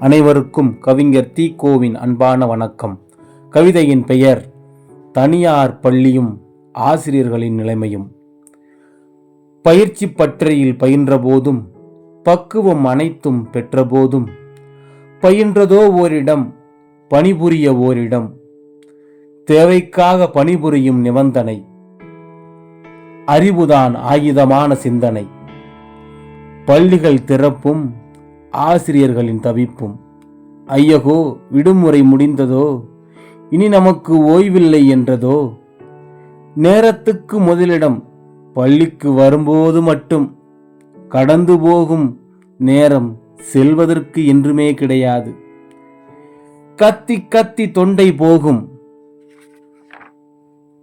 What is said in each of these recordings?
அனைவருக்கும் கவிஞர் தி. கோவின் அன்பான வணக்கம். கவிதையின் பெயர் தனியார் பள்ளியும் ஆசிரியர்களின் நிலைமையும். பயிற்சி பற்றையில் பயின்றபோதும் பக்குவம் அனைத்தும் பெற்றபோதும் பயின்றதோ ஓரிடம் பணிபுரிய ஓரிடம். தேவைக்காக பணிபுரியும் நிபந்தனை அறிவுதான் ஆயுதமான சிந்தனை. பள்ளிகள் திறப்பும் ஆசிரியர்களின் தவிப்பும். ஐயகோ விடுமுறை முடிந்ததோ? இனி நமக்கு ஓய்வில்லை என்றதோ? நேரத்துக்கு முதலிடம் பள்ளிக்கு வரும்போது மட்டும். கடந்து போகும் நேரம் செல்வதற்கு என்றுமே கிடையாது. கத்தி கத்தி தொண்டை போகும்.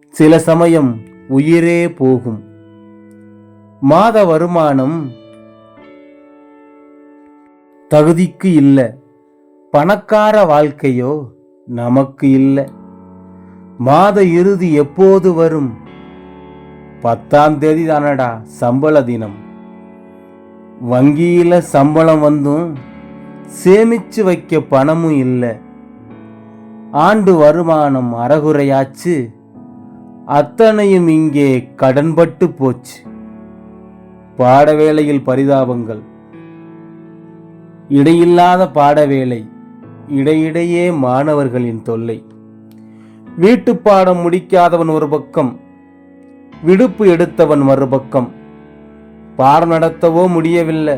சில சமயம் உயிரே போகும். மாத வருமானம் தகுதிக்கு இல்லை. பணக்கார வாழ்க்கையோ நமக்கு இல்லை. மாத இறுதி எப்போது வரும்? பத்தாம் தேதி தானடா சம்பள தினம். வங்கியில் சம்பளம் வந்தும் சேமிச்சு வைக்க பணமும் இல்லை. ஆண்டு வருமானம் அறகுறையாச்சு. அத்தனையும் இங்கே கடன்பட்டு போச்சு. பாட வேளையில் பரிதாபங்கள். இடையில்லாத பாடவேளை இடையிடையே மாணவர்களின் தொல்லை. வீட்டு பாடம் முடிக்காதவன் ஒரு பக்கம் விடுப்பு எடுத்தவன் மறுபக்கம் பாடம் நடத்தவோ முடியவில்லை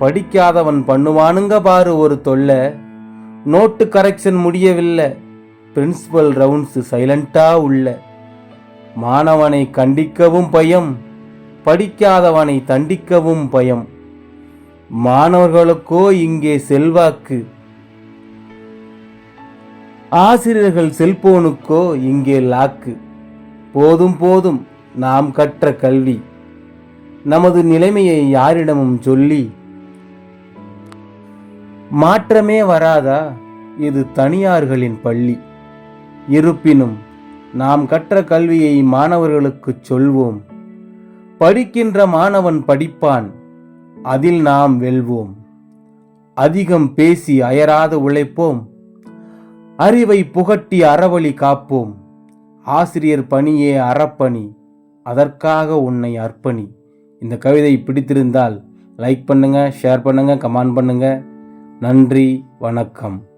படிக்காதவன் பண்ணுவானுங்க பாரு ஒரு தொல்லை. நோட்டு கரெக்ஷன் முடியவில்லை பிரின்சிபல் ரவுண்ட்ஸ் சைலண்டா உள்ள. மாணவனை கண்டிக்கவும் பயம் படிக்காதவனை தண்டிக்கவும் பயம். மாணவர்களுக்கோ இங்கே செல்வாக்கு. ஆசிரியர்கள் செல்போனுக்கோ இங்கே லாக்கு. போதும் போதும் நாம் கற்ற கல்வி. நமது நிலைமையை யாரிடமும் சொல்லி மாற்றமே வராதா? இது தனியார்களின் பள்ளி. இருப்பினும் நாம் கற்ற கல்வியை மாணவர்களுக்குச் சொல்வோம். படிக்கின்ற மாணவன் படிப்பான். அதில் நாம் வெல்வோம். அதிகம் பேசி அயராது உழைப்போம். அறிவை புகட்டி அறவழி காப்போம். ஆசிரியர் பணியே அறப்பணி அதற்காக உன்னை அர்ப்பணி. இந்த கவிதை பிடித்திருந்தால் லைக் பண்ணுங்கள் ஷேர் பண்ணுங்கள் கமெண்ட் பண்ணுங்கள் நன்றி வணக்கம்.